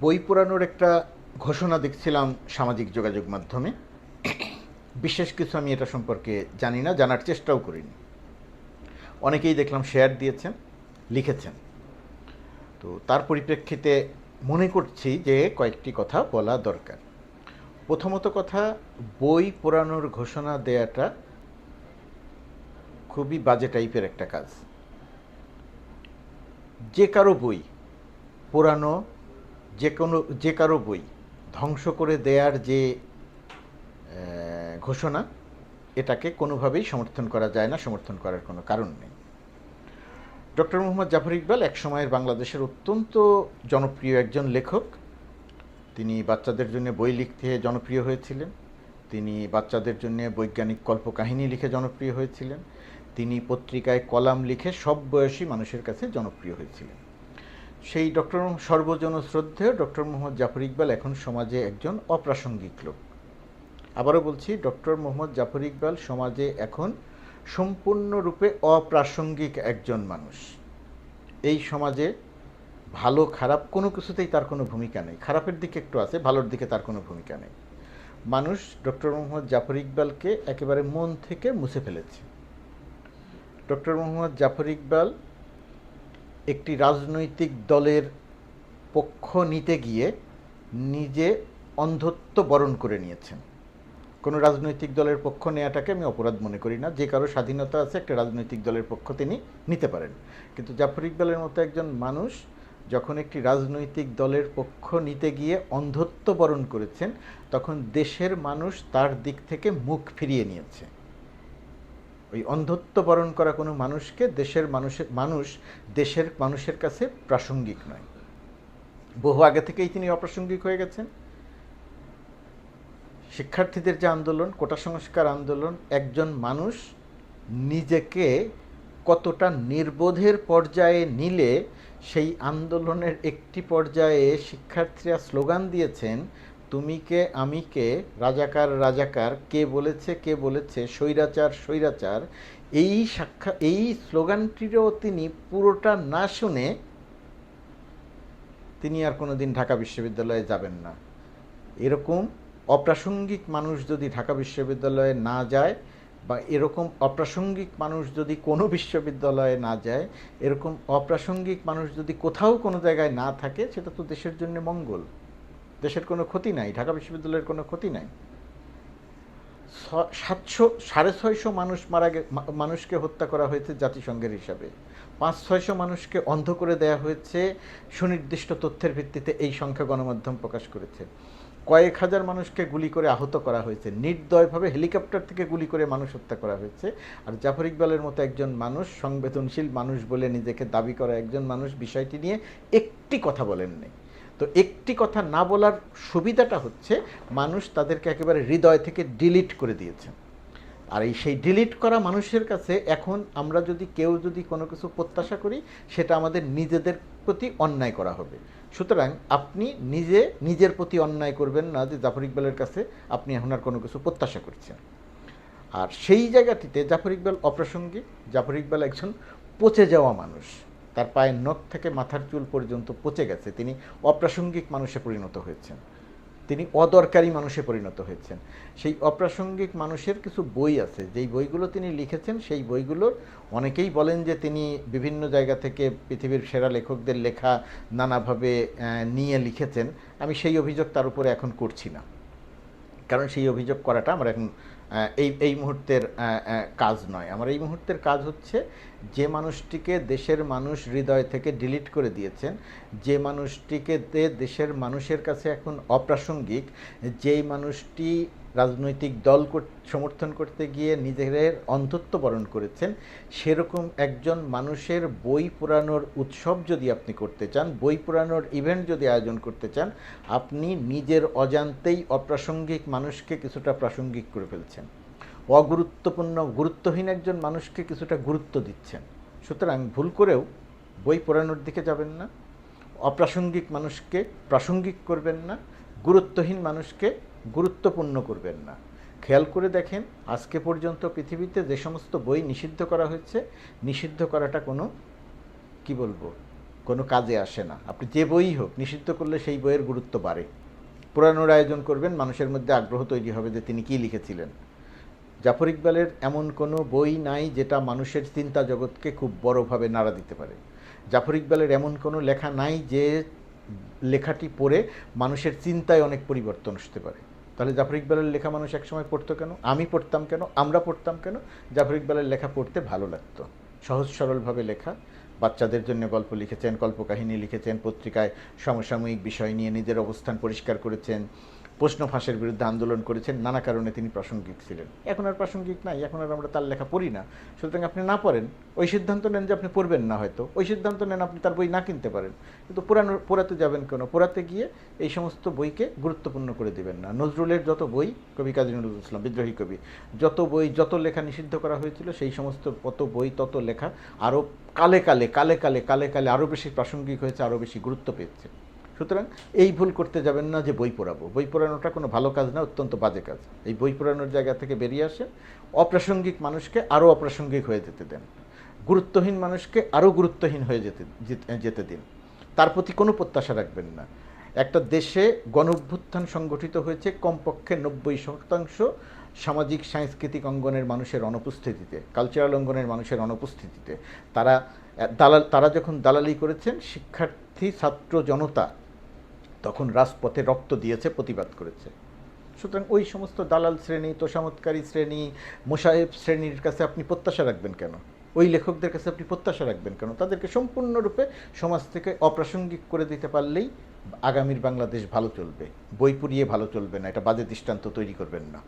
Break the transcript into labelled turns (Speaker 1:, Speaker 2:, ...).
Speaker 1: বই পোড়ানোর একটা ঘোষণা দেখছিলাম সামাজিক যোগাযোগ মাধ্যমে। বিশেষ কিছু আমি এটা সম্পর্কে জানি না, জানার চেষ্টাও করিনি। অনেকেই দেখলাম শেয়ার দিয়েছেন, লিখেছেন। তো তার পরিপ্রেক্ষিতে মনে করছি যে কয়েকটি কথা বলা দরকার। প্রথমত কথা, বই পোড়ানোর ঘোষণা দেয়াটা খুবই বাজে টাইপের একটা কাজ। যে কারও বই পোড়ানো যে কোনো, যে কারও বই ধ্বংস করে দেয়ার যে ঘোষণা, এটাকে কোনোভাবেই সমর্থন করা যায় না, সমর্থন করার কোনো কারণ নেই। ডক্টর মোহাম্মদ জাফর ইকবাল এক সময়ের বাংলাদেশের অত্যন্ত জনপ্রিয় একজন লেখক। তিনি বাচ্চাদের জন্য বই লিখতে জনপ্রিয় হয়েছিলেন। তিনি বাচ্চাদের জন্য বৈজ্ঞানিক কল্পকাহিনী লিখে জনপ্রিয় হয়েছিলেন। তিনি পত্রিকায় কলাম লিখে সব বয়সী মানুষের কাছে জনপ্রিয় হয়েছিলেন। সেই ডক্টর সর্বজন শ্রদ্ধেয় ডক্টর মোহাম্মদ জাফর ইকবাল এখন সমাজে একজন অপ্রাসঙ্গিক লোক। আবারও বলছি, ডক্টর মোহাম্মদ জাফর ইকবাল সমাজে এখন সম্পূর্ণরূপে অপ্রাসঙ্গিক একজন মানুষ। এই সমাজে ভালো, খারাপ কোনো কিছুতেই তার কোনো ভূমিকা নেই। খারাপের দিকে একটু আছে, ভালোর দিকে তার কোনো ভূমিকা নেই। মানুষ ডক্টর মোহাম্মদ জাফর ইকবালকে একেবারে মন থেকে মুছে ফেলেছে। ডক্টর মোহাম্মদ জাফর ইকবাল একটি রাজনৈতিক দলের পক্ষ নিতে গিয়ে নিজে অন্ধত্ব বরণ করে নিয়েছেন। কোনো রাজনৈতিক দলের পক্ষ নেওয়াটাকে আমি অপরাধ মনে করি না। যে কারও স্বাধীনতা আছে একটা রাজনৈতিক দলের পক্ষ তিনি নিতে পারেন। কিন্তু জাফর ইকবালের মতো একজন মানুষ যখন একটি রাজনৈতিক দলের পক্ষ নিতে গিয়ে অন্ধত্ব বরণ করেছেন, তখন দেশের মানুষ তার দিক থেকে মুখ ফিরিয়ে নিয়েছে। ওই অন্ধত্ব বরণ করা কোনো মানুষকে দেশের মানুষের মানুষ দেশের মানুষের কাছে প্রাসঙ্গিক নয়। বহু আগে থেকেই তিনি অপ্রাসঙ্গিক হয়ে গেছেন। শিক্ষার্থীদের যে আন্দোলন, কোটা সংস্কার আন্দোলন, একজন মানুষ নিজেকে কতটা নির্বোধের পর্যায়ে নিলে সেই আন্দোলনের একটি পর্যায়ে শিক্ষার্থীরা স্লোগান দিয়েছেন তুমি কে আমি কে রাজাকার রাজাকার, কে বলেছে কে বলেছে, স্বৈরাচার স্বৈরাচার, এই সাক্ষা, এই স্লোগানটিরও তিনি পুরোটা না শুনে তিনি আর কোনোদিন ঢাকা বিশ্ববিদ্যালয়ে যাবেন না। এরকম অপ্রাসঙ্গিক মানুষ যদি ঢাকা বিশ্ববিদ্যালয়ে না যায় বা এরকম অপ্রাসঙ্গিক মানুষ যদি কোনো বিশ্ববিদ্যালয়ে না যায়, এরকম অপ্রাসঙ্গিক মানুষ যদি কোথাও কোনো জায়গায় না থাকে, সেটা তো দেশের জন্য মঙ্গল। দেশের কোনো ক্ষতি নাই, ঢাকা বিশ্ববিদ্যালয়ের কোনো ক্ষতি নাই। সাতশো, সাড়ে ছয়শো মানুষ মারা মানুষকে হত্যা করা হয়েছে জাতিসংঘের হিসাবে। পাঁচ, ছয়শো মানুষকে অন্ধ করে দেয়া হয়েছে সুনির্দিষ্ট তথ্যের ভিত্তিতে এই সংখ্যা গণমাধ্যম প্রকাশ করেছে। কয়েক হাজার মানুষকে গুলি করে আহত করা হয়েছে। নির্দয়ভাবে হেলিকপ্টার থেকে গুলি করে মানুষ হত্যা করা হয়েছে। আর জাফর ইকবালের মতো একজন মানুষ, সংবেদনশীল মানুষ বলে নিজেকে দাবি করা একজন মানুষ বিষয়টি নিয়ে একটি কথা বলেননি। তো একটি কথা না বলার সুবিধাটা হচ্ছে মানুষ তাদেরকে একেবারে হৃদয় থেকে ডিলিট করে দিয়েছে। আর এই সেই ডিলিট করা মানুষের কাছে এখন আমরা যদি কেউ যদি কোনো কিছু প্রত্যাশা করি, সেটা আমাদের নিজেদের প্রতি অন্যায় করা হবে। সুতরাং আপনি নিজে নিজের প্রতি অন্যায় করবেন না যে জাফর ইকবালের কাছে আপনি এখন আর কোনো কিছু প্রত্যাশা করছেন। আর সেই জায়গাটিতে জাফর ইকবাল অপ্রাসঙ্গিক, জাফর ইকবাল একজন পচে যাওয়া মানুষ। তার পায়ের নখ থেকে মাথার চুল পর্যন্ত পচে গেছে। তিনি অপ্রাসঙ্গিক মানুষে পরিণত হয়েছেন। তিনি অদরকারি মানুষে পরিণত হয়েছেন। সেই অপ্রাসঙ্গিক মানুষের কিছু বই আছে। যেই বইগুলো তিনি লিখেছেন, সেই বইগুলোর অনেকেই বলেন যে তিনি বিভিন্ন জায়গা থেকে পৃথিবীর সেরা লেখকদের লেখা নানাভাবে নিয়ে লিখেছেন। আমি সেই অভিযোগ তার উপরে এখন করছি না। কারণ সেই অভিযোগ করাটা আমার এখন এই এই মুহূর্তের কাজ নয়। আমার এই মুহূর্তের কাজ হচ্ছে যে মানুষটিকে দেশের মানুষ হৃদয় থেকে ডিলিট করে দিয়েছেন, যে মানুষটিকে দেশের মানুষের কাছে এখন অপ্রাসঙ্গিক, যেই মানুষটি রাজনৈতিক দল সমর্থন করতে গিয়ে নিজেদের অন্ধত্ব বরণ করেছেন। সেরকম একজন মানুষের বই পুরানোর উৎসব যদি আপনি করতে চান, বই পুরানোর ইভেন্ট যদি আয়োজন করতে চান, আপনি নিজের অজান্তেই অপ্রাসঙ্গিক মানুষকে কিছুটা প্রাসঙ্গিক করে ফেলছেন। অগুরুত্বপূর্ণ, গুরুত্বহীন একজন মানুষকে কিছুটা গুরুত্ব দিচ্ছেন। সুতরাং ভুল করেও বই পড়ানোর দিকে যাবেন না। অপ্রাসঙ্গিক মানুষকে প্রাসঙ্গিক করবেন না। গুরুত্বহীন মানুষকে গুরুত্বপূর্ণ করবেন না। খেয়াল করে দেখেন, আজকে পর্যন্ত পৃথিবীতে যে সমস্ত বই নিষিদ্ধ করা হয়েছে, নিষিদ্ধ করাটা কোনো, কি বলব, কোনো কাজে আসে না। আপনি যে বই হোক, নিষিদ্ধ করলে সেই বইয়ের গুরুত্ব বাড়ে। পুরানোর আয়োজন করবেন, মানুষের মধ্যে আগ্রহ তৈরি হবে যে তিনি কী লিখেছিলেন। জাফর ইকবালের এমন কোনো বই নাই যেটা মানুষের চিন্তা জগৎকে খুব বড়ভাবে নাড়া দিতে পারে। জাফর ইকবালের এমন কোনো লেখা নাই যে লেখাটি পড়ে মানুষের চিন্তায় অনেক পরিবর্তন আসতে পারে। তাহলে জাফর ইকবালের লেখা মানুষ একসময় পড়তো কেন? আমি পড়তাম কেন? আমরা পড়তাম কেন? জাফর ইকবালের লেখা পড়তে ভালো লাগতো। সহজ সরলভাবে লেখা। বাচ্চাদের জন্য গল্প লিখেছেন, কল্পকাহিনী লিখেছেন, পত্রিকায় সমসাময়িক বিষয় নিয়ে নিজের অবস্থান পরিষ্কার করেছেন। প্রশ্ন ফাঁসের বিরুদ্ধে আন্দোলন করেছেন, নানা কারণে তিনি প্রাসঙ্গিক ছিলেন। এখন আর প্রাসঙ্গিক নাই, এখন আর আমরা তার লেখা পড়ি না। সুতরাং আপনি না পড়েন, ওই সিদ্ধান্ত নেন যে আপনি পড়বেন না হয়তো। ওই সিদ্ধান্ত নেন আপনি তার বই না কিনতে পারেন। কিন্তু পুরানো পড়াতে যাবেন কেন? পড়াতে গিয়ে এই সমস্ত বইকে গুরুত্বপূর্ণ করে দেবেন না। নজরুলের যত বই, কবি কাজী নজরুল ইসলাম, বিদ্রোহী কবি, যত বই, যত লেখা নিষিদ্ধ করা হয়েছিল, সেই সমস্ত কত বই, তত লেখা আরও কালে কালে কালে কালে কালে কালে আরও বেশি প্রাসঙ্গিক হয়েছে আরও বেশি গুরুত্ব পেয়েছে। সুতরাং এই ভুল করতে যাবেন না যে বই পড়াবো। বই পড়ানোটা কোনো ভালো কাজ না, অত্যন্ত বাজে কাজ। এই বই পড়ানোর জায়গা থেকে বেরিয়ে আসেন অপ্রাসঙ্গিক মানুষকে আরও অপ্রাসঙ্গিক হয়ে যেতে দেন। গুরুত্বহীন মানুষকে আরও গুরুত্বহীন হয়ে যেতে, যেতে- দিন। তার প্রতি কোনো প্রত্যাশা রাখবেন না। একটা দেশে গণ অভ্যুত্থান সংগঠিত হয়েছে কমপক্ষে নব্বই শতাংশ সামাজিক, সাংস্কৃতিক অঙ্গনের মানুষের অনুপস্থিতিতে কালচারাল অঙ্গনের মানুষের অনুপস্থিতিতে। তারা, দালাল, তারা যখন দালালি করেছেন, শিক্ষার্থী, ছাত্র, জনতা তখন রাজপথে রক্ত দিয়েছে, প্রতিবাদ করেছে। সুতরাং ওই সমস্ত দালাল শ্রেণি তোষামতকারী শ্রেণি মোশাহেব শ্রেণির কাছে আপনি প্রত্যাশা রাখবেন কেন? ওই লেখকদের কাছে আপনি প্রত্যাশা রাখবেন কেন? তাদেরকে সম্পূর্ণরূপে সমাজ থেকে অপ্রাসঙ্গিক করে দিতে পারলেই আগামীর বাংলাদেশ ভালো চলবে। বই পুড়িয়ে ভালো চলবে না, এটা বাজে দৃষ্টান্ত তৈরি করবেন না।